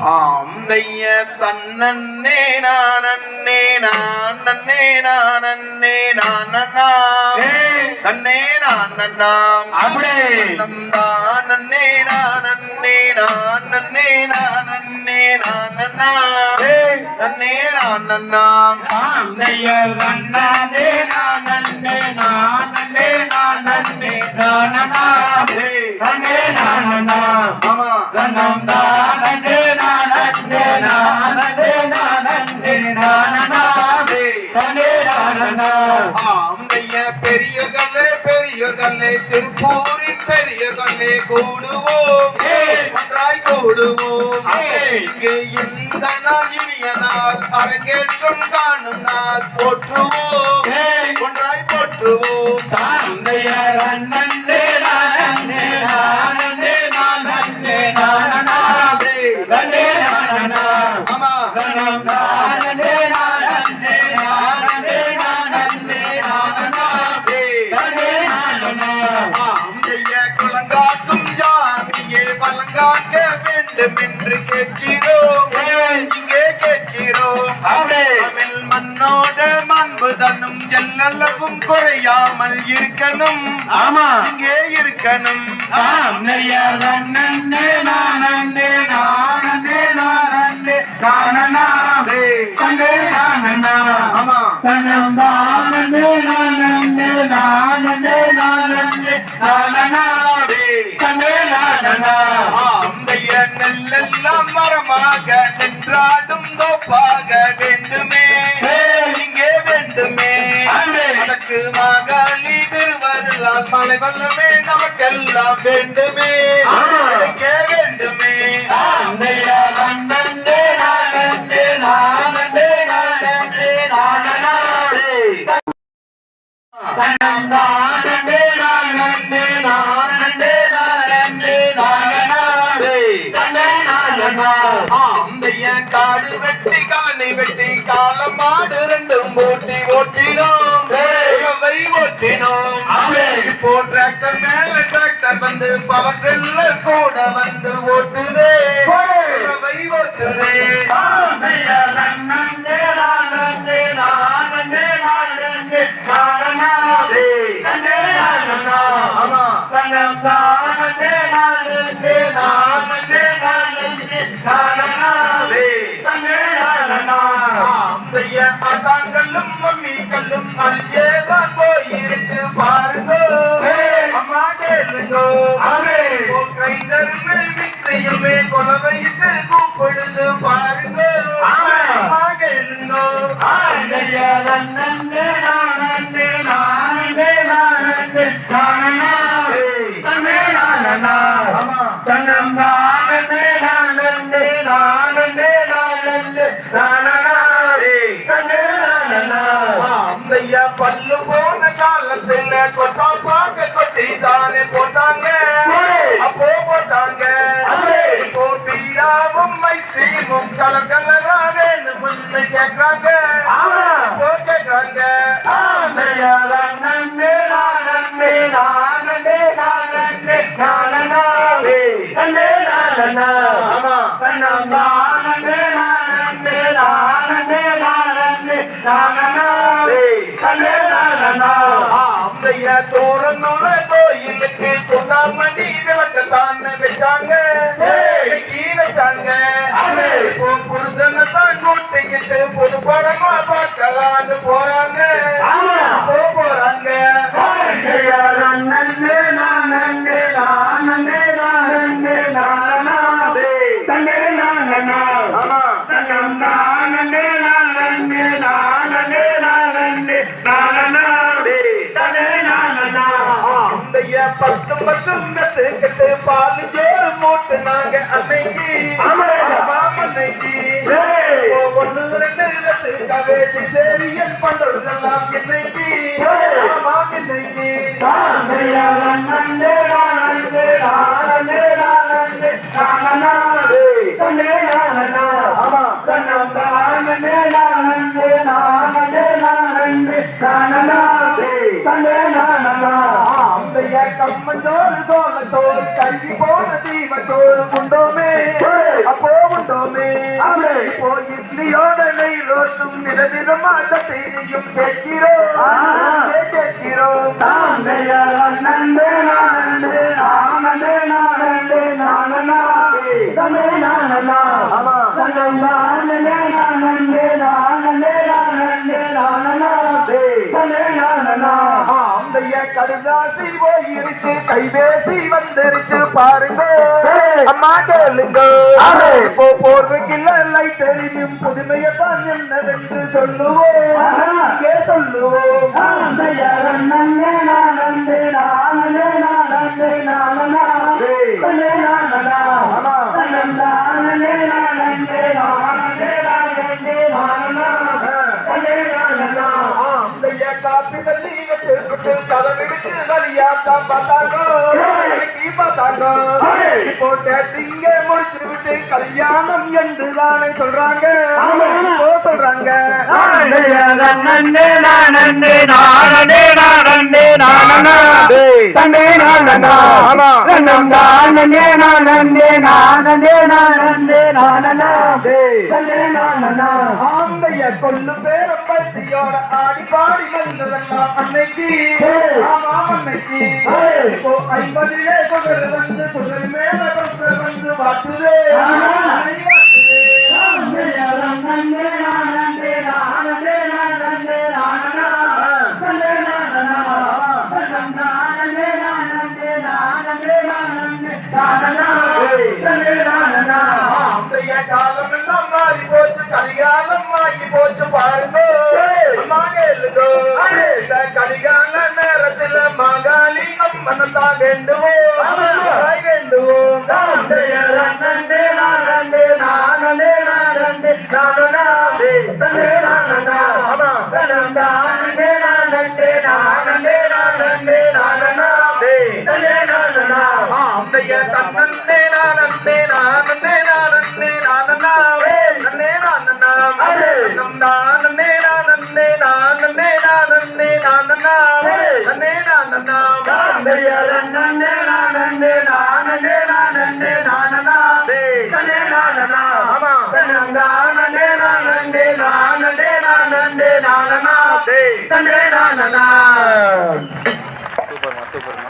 ஆந்தைய தன்னே நானே நான் நானே நான் நன்னா தன்னே நான் நன்னாம் அப்படியே நானே நானே நான் நானே நான் நன்னா தன்னே நான் நன்னாம் ஆந்தையர் நன்னே நானே நானே நானே நானே தன்னே ஆமா. தன்னம் தானே நானே நானே நானே நானனாவே தன்னே நானனா ஆந்தைய கூடுவோம். ஒன்றாய் கூடுவோம். இங்கு இந்த நாள் இனிய நாள் அரங்கேற்றம் காணும் நாள் போற்றுவோம். ஒன்றாய் போற்றுவோம். வேண்டும் என்று கேட்கிறோம் இங்கே கேட்கிறோம்? தமிழ் மண்ணோட மாண்பு தன்னும் எல்லளவும் குறையாமல் இருக்கணும். ஆமா. இங்கே இருக்கணும். அண்ணே நானே நானே நானே நானனா தானே நானே நானே நானே நின்றாடும் தோப்பாக வேண்டுமே. இங்கே வேண்டுமே. அதற்கு மாகாளி திருவருளால் மலை வல்லமே நமக்கெல்லாம் வேண்டுமே. இங்கே வேண்டுமே. தன்னம் தானே ஓட்டினோம் உழவை ஓட்டினோம் இப்போ டிராக்டர் மேல டிராக்டர் வந்து பவர் டில்லர் கூட வந்து ஓட்டுதே. உழவை ஓட்டுதே. போன காலத்துல கொட்டா பாக்க அம்மைய தோரனோட கோயிலுக்கு சொன்னாமணி விளக்கத்தான் வச்சாங்க. கீ வச்சாங்க. இப்போ புருஷனை தான் கூட்டிக்கிட்டு பொது படமா பார்க்கலான்னு போறாங்க. போறாங்க. ஆந்தையர் பத்தும் பத்தும் கத்துக்கிட்டு பால் ஜோறு மூட்டுனாங்க அன்னைக்கு அன்னைக்கு ஒன்று ரெண்டு இடத்துக்காக சேரியன் பண்றதெல்லாம் இன்னைக்கு ஆமா இன்னைக்கு ஆந்தையர் அண்ணே நானே நானே நானே தன்னே ஆமா நானே நானே நானே நானனாவே தன்னே நானனா கல்வி போன தீமத்தோறு உண்டோமே அப்போ உண்டோ இப்போ இட்லியோட நெய் ரோட்டும் கேட்கிறோம் கேட்கிறோம் நந்தே நானந்தே நானந்தே நானந்தே நானனா தமே நானனா ஆமா. நானந்தே நானந்தே நானந்தே கடுதாசி போயிருச்சு கைபேசி வந்துருச்சு பாருங்க அம்மா கேளுங்க. இப்போ போர்வைக்குள்ள லைட் எரியும் புதுமையத்தான் என்னவென்று சொல்லுவோம். சொல்லுவோம். தாந்தையா நந்தே நானந்தே நானந்தே வச்சுக்கிட்டு கதவிடுச்சு வழியாத்தான் பார்த்தாங்க இன்னைக்கு பார்த்தாங்க இப்போ டேட்டிங்க முடிச்சு விட்டு கல்யாணம் என்று தானே சொல்றாங்க. சொல்றாங்க நந்தே பேர பத்தியோட ஆடி பாடி வந்ததெல்லாம் அன்னைக்கு ஆமா அன்னைக்கு ஐம்பதிலே குதிரை வந்து குதிரை மேல வந்து காலம் எல்லாம் மாறி போச்சு கலிகாலம் ஆகி போச்சு பாருங்க கேளுங்க இந்த கலிகால நேரத்துல மாகாளி அம்மனை தான் வேண்டுவோம் வேண்டுவோம் நந்தே நானந்தே நானந்தே நானந்தே நானந்தே நானனா தந்தே நானனா ஆமா. நானனா தந்தே நானனா ஆமா. நானந்தே நானந்தே நானந்தே நானந்தே நானனா தந்தே நானனா சூப்பர்மா சூப்பர்மா